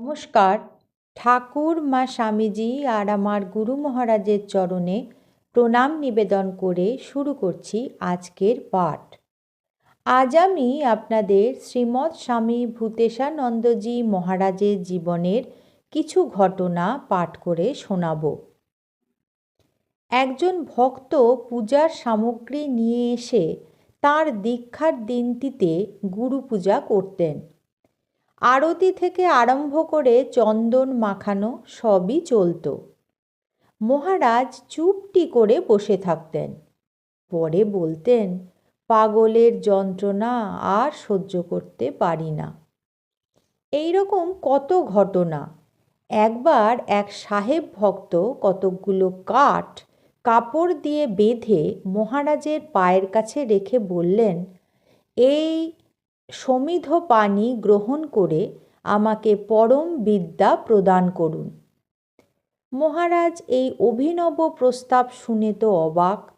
নমস্কার। ঠাকুর, মা স্বামীজি আর আমার গুরু মহারাজের চরণে প্রণাম নিবেদন করে শুরু করছি আজকের পাঠ। আজ আমি আপনাদের শ্রীমৎ স্বামী ভূতেশানন্দজি মহারাজের জীবনের কিছু ঘটনা পাঠ করে শোনাব। একজন ভক্ত পূজার সামগ্রী নিয়ে এসে তার দীক্ষার দিনটিতে গুরু পূজা করতেন। আরতি থেকে আরম্ভ করে চন্দন মাখানো সবই চলত। মহারাজ চুপটি করে বসে থাকতেন। পরে বলতেন, পাগলের যন্ত্রণা আর সহ্য করতে পারি না। এই রকম কত ঘটনা। একবার এক সাহেব ভক্ত কতকগুলো কাঠ কাপড় দিয়ে বেঁধে মহারাজের পায়ের কাছে রেখে বললেন, এই সমিধ পানি গ্রহণ করে আমাকে পরম বিদ্যা প্রদান করুন। মহারাজ, এই অভিনব প্রস্তাব শুনে তো অবাক।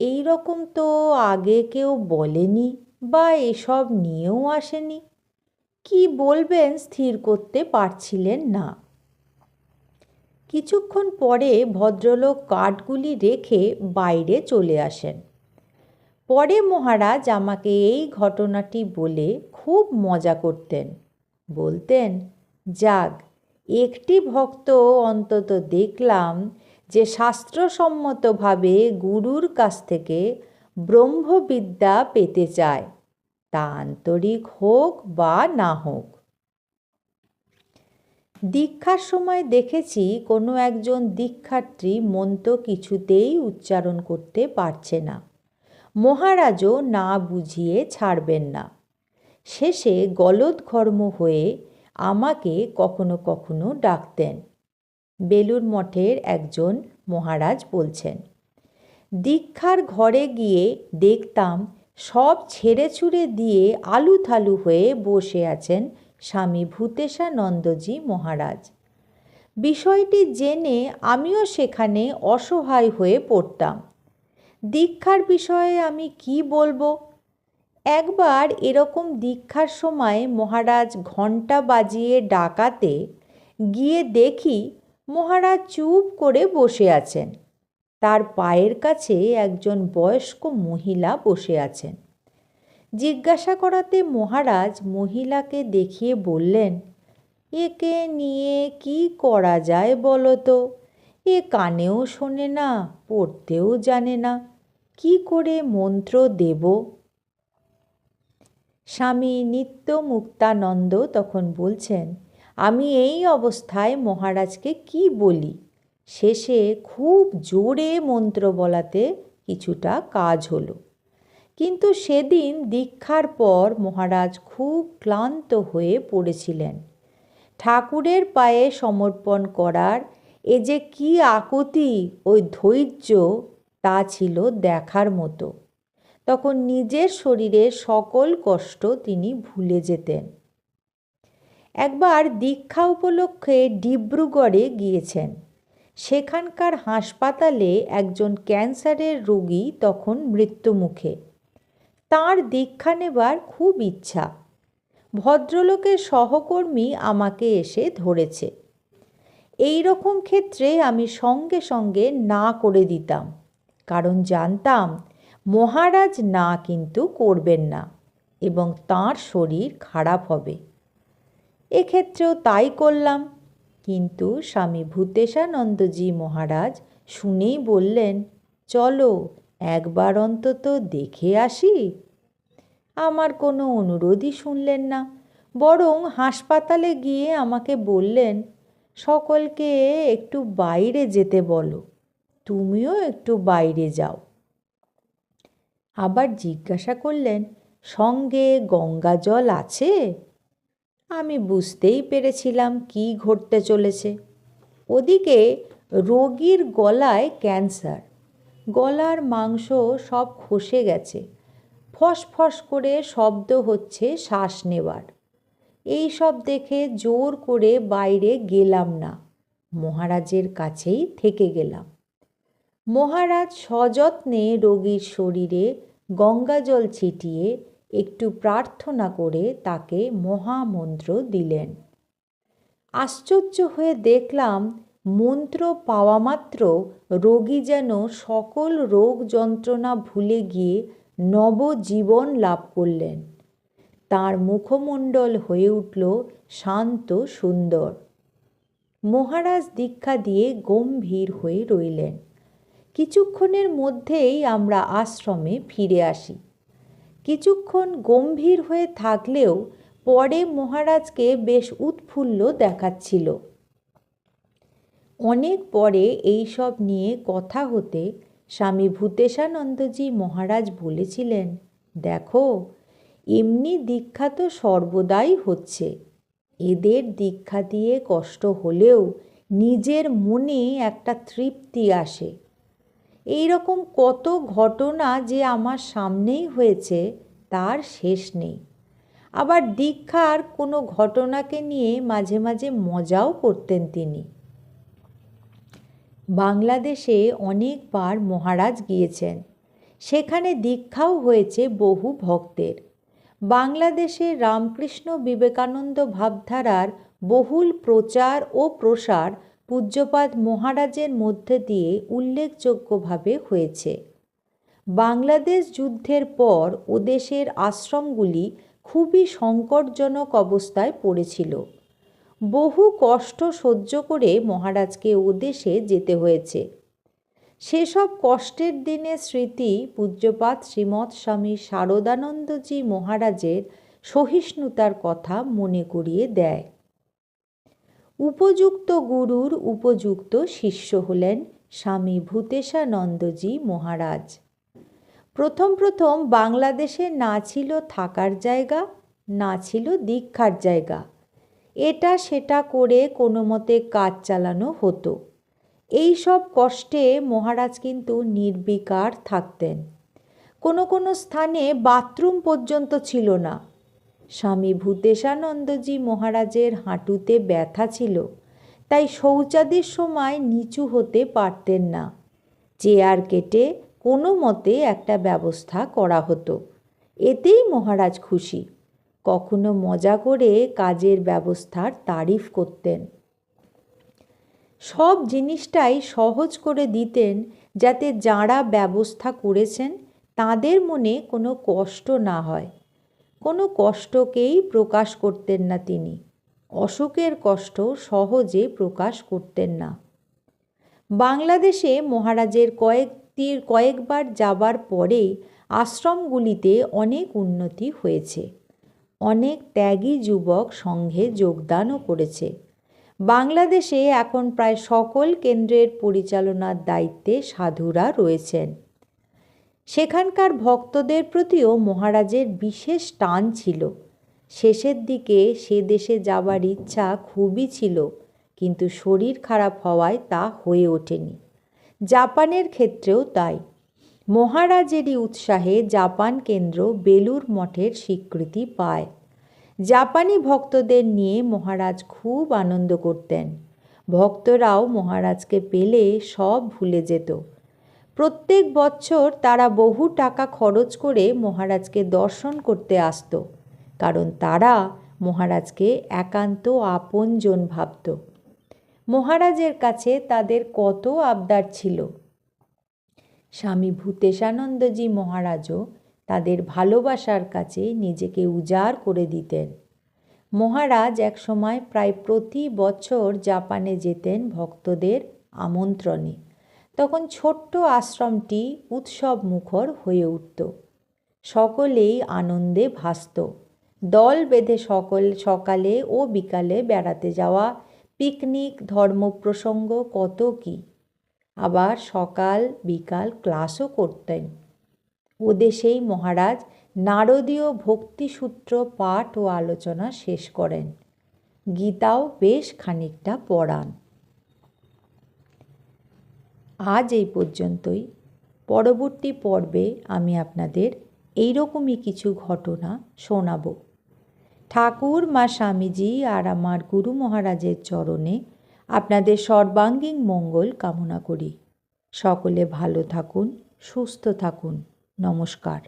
এই রকম তো আগে কেউ বলেনি বা এসব নিয়েও আসেনি। কি বলবেন স্থির করতে পারছিলেন না। কিছুক্ষণ পরে ভদ্রলোক কাঠগুলি রেখে বাইরে চলে আসেন। পরে মহারাজ আমাকে এই ঘটনাটি বলে খুব মজা করতেন। বলতেন, যাক, একটি ভক্ত অন্তত দেখলাম যে শাস্ত্রসম্মতভাবে গুরুর কাছ থেকে ব্রহ্মবিদ্যা পেতে চায়, তা আন্তরিক হোক বা না হোক। দীক্ষার সময় দেখেছি কোনো একজন দীক্ষার্থী মন্ত্র কিছুতেই উচ্চারণ করতে পারছে না। মহারাজও না বুঝিয়ে ছাড়বেন না। শেষে গলদঘর্ম হয়ে আমাকে কখনো কখনো ডাকতেন। বেলুর মঠের একজন মহারাজ বলছেন, দীক্ষার ঘরে গিয়ে দেখতাম সব ছেড়ে ছুড়ে দিয়ে আলু থালু হয়ে বসে আছেন স্বামী ভূতেশানন্দজি মহারাজ। বিষয়টি জেনে আমিও সেখানে অসহায় হয়ে পড়তাম। দীক্ষার বিষয়ে আমি কি বলব? একবার এরকম দীক্ষার সময় মহারাজ ঘণ্টা বাজিয়ে ডাকাতে গিয়ে দেখি মহারাজ চুপ করে বসে আছেন। তার পায়ের কাছে একজন বয়স্ক মহিলা বসে আছেন। জিজ্ঞাসা করাতে মহারাজ মহিলাকে দেখিয়ে বললেন, একে নিয়ে কি করা যায় বলো তো? এ কানেও শোনে না, পড়তেও জানে না। কি করে মন্ত্র দেব? স্বামী নিত্য মুক্তানন্দ তখন বলছেন, আমি এই অবস্থায় মহারাজকে কি বলি? শেষে খুব জোরে মন্ত্র বলাতে কিছুটা কাজ হলো। কিন্তু সেদিন দীক্ষার পর মহারাজ খুব ক্লান্ত হয়ে পড়েছিলেন। ঠাকুরের পায়ে সমর্পণ করার এ যে কি আকুতি, ওই ধৈর্য তা ছিল দেখার মতো। তখন নিজের শরীরের সকল কষ্ট তিনি ভুলে যেতেন। একবার দীক্ষা উপলক্ষে ডিব্রুগড়ে গিয়েছেন। সেখানকার হাসপাতালে একজন ক্যান্সারের রোগী তখন মৃত্যুমুখে। তার দীক্ষা নেবার খুব ইচ্ছা। ভদ্রলোকের সহকর্মী আমাকে এসে ধরেছে। এই রকম ক্ষেত্রে আমি সঙ্গে সঙ্গে না করে দিতাম। কারণ জানতাম মহারাজ না কিন্তু করবেন না এবং তাঁর শরীর খারাপ হবে। এক্ষেত্রেও তাই করলাম। কিন্তু স্বামী ভূতেশানন্দজি মহারাজ শুনেই বললেন, চলো একবার অন্তত দেখে আসি। আমার কোনো অনুরোধই শুনলেন না, বরং হাসপাতালে গিয়ে আমাকে বললেন, সকলকে একটু বাইরে যেতে বলো। তুমিও একটু বাইরে যাও। আবার জিজ্ঞাসা করলেন, সঙ্গে গঙ্গা জল আছে? আমি বুঝতেই পেরেছিলাম কি ঘটতে চলেছে। ওদিকে রোগীর গলায় ক্যান্সার। গলার মাংস সব খসে গেছে। ফসফস করে শব্দ হচ্ছে শ্বাস নেবার এই সব দেখে জোর করে বাইরে গেলাম না। মহারাজের কাছেই থেকে গেলাম। মহারাজ সযত্নে রোগীর শরীরে গঙ্গাজল ছিটিয়ে একটু প্রার্থনা করে তাকে মহামন্ত্র দিলেন। আশ্চর্য হয়ে দেখলাম, মন্ত্র পাওয়া মাত্র রোগী যেন সকল রোগ যন্ত্রণা ভুলে গিয়ে নবজীবন লাভ করলেন। তার মুখমণ্ডল হয়ে উঠল শান্ত সুন্দর। মহারাজ দীক্ষা দিয়ে গম্ভীর হয়ে রইলেন। কিছুক্ষণের মধ্যেই আমরা আশ্রমে ফিরে আসি। কিছুক্ষণ গম্ভীর হয়ে থাকলেও পরে মহারাজকে বেশ উৎফুল্ল দেখাচ্ছিল। অনেক পরে এই সব নিয়ে কথা হতে স্বামী ভূতেশানন্দজি মহারাজ বলেছিলেন, দেখো, এমনি দীক্ষা তো সর্বদাই হচ্ছে। এদের দীক্ষা দিয়ে কষ্ট হলেও নিজের মনে একটা তৃপ্তি আসে। এই রকম কত ঘটনা যে আমার সামনেই হয়েছে, তার শেষ নেই। আবার দীক্ষার কোনো ঘটনাকে নিয়ে মাঝে মাঝে মজাও করতেন তিনি। বাংলাদেশে অনেকবার মহারাজ গিয়েছেন। সেখানে দীক্ষাও হয়েছে বহু ভক্তের। বাংলাদেশে রামকৃষ্ণ বিবেকানন্দ ভাবধারার বহুল প্রচার ও প্রসার পূজ্যপাদ মহারাজের মধ্যে দিয়ে উল্লেখযোগ্যভাবে হয়েছে। বাংলাদেশ যুদ্ধের পর ওদেশের আশ্রমগুলি খুবই সংকটজনক অবস্থায় পড়েছিল। বহু কষ্ট সহ্য করে মহারাজকে ওদেশে যেতে হয়েছে। সেসব কষ্টের দিনের স্মৃতি পূজ্যপাত শ্রীমৎ স্বামী শারদানন্দজি মহারাজের সহিষ্ণুতার কথা মনে করিয়ে দেয়। উপযুক্ত গুরুর উপযুক্ত শিষ্য হলেন স্বামী ভূতেশানন্দজি মহারাজ। প্রথম প্রথম বাংলাদেশে না ছিল থাকার জায়গা, না ছিল দীক্ষার জায়গা। এটা সেটা করে কোনো মতে কাজ চালানো হতো। এই সব কষ্টে মহারাজ কিন্তু নির্বিকার থাকতেন। কোনো কোনো স্থানে বাথরুম পর্যন্ত ছিল না। স্বামী ভূতেশানন্দজি মহারাজের হাঁটুতে ব্যথা ছিল, তাই শৌচাদির সময় নিচু হতে পারতেন না। চেয়ার কেটে কোনো মতে একটা ব্যবস্থা করা হতো। এতেই মহারাজ খুশি। কখনো মজা করে কাজের ব্যবস্থার তারিফ করতেন। সব জিনিসটাই সহজ করে দিতেন যাতে যাঁরা ব্যবস্থা করেছেন, তাদের মনে কোনো কষ্ট না হয়। কোনো কষ্টকেই প্রকাশ করতেন না তিনি। অসুখের কষ্ট সহজে প্রকাশ করতেন না। বাংলাদেশে মহারাজের কয়েকটির কয়েকবার যাবার পরেই আশ্রমগুলিতে অনেক উন্নতি হয়েছে। অনেক ত্যাগী যুবক সংঘে যোগদানও করেছে। বাংলাদেশে এখন প্রায় সকল কেন্দ্রের পরিচালনার দায়িত্বে সাধুরা রয়েছেন। সেখানকার ভক্তদের প্রতিও মহারাজের বিশেষ টান ছিল। শেষের দিকে সে দেশে যাবার ইচ্ছা খুবই ছিল, কিন্তু শরীর খারাপ হওয়ায় তা হয়ে ওঠেনি। জাপানের ক্ষেত্রেও তাই। মহারাজেরই উৎসাহে জাপান কেন্দ্র বেলুর মঠের স্বীকৃতি পায়। জাপানি ভক্তদের নিয়ে মহারাজ খুব আনন্দ করতেন। ভক্তরাও মহারাজকে পেলে সব ভুলে যেত। প্রত্যেক বছর তারা বহু টাকা খরচ করে মহারাজকে দর্শন করতে আসত, কারণ তারা মহারাজকে একান্ত আপনজন ভাবত। মহারাজের কাছে তাদের কত আবদার ছিল। স্বামী ভূতেশানন্দজি মহারাজও তাদের ভালোবাসার কাছে নিজেকে উজাড় করে দিতেন। মহারাজ একসময় প্রায় প্রতি বছর জাপানে যেতেন ভক্তদের আমন্ত্রণে। তখন ছোট্ট আশ্রমটি উৎসব মুখর হয়ে উঠত। সকলেই আনন্দে ভাসত। দল বেঁধে সকল, সকালে ও বিকালে বেড়াতে যাওয়া, পিকনিক, ধর্মপ্রসঙ্গ কত কী? আবার সকাল, বিকাল ক্লাসও করতেন। ওদেশেই মহারাজ নারদীয় ভক্তিসূত্র পাঠ ও আলোচনা শেষ করেন। গীতাও বেশ খানিকটা পড়ান। আজ এই পর্যন্তই। পরবর্তী পর্বে আমি আপনাদের এইরকমই কিছু ঘটনা শোনাব। ঠাকুর, মা স্বামীজি আর আমার গুরু মহারাজের চরণে আপনাদের সর্বাঙ্গীন মঙ্গল কামনা করি। সকলে ভালো থাকুন, সুস্থ থাকুন। নমস্কার।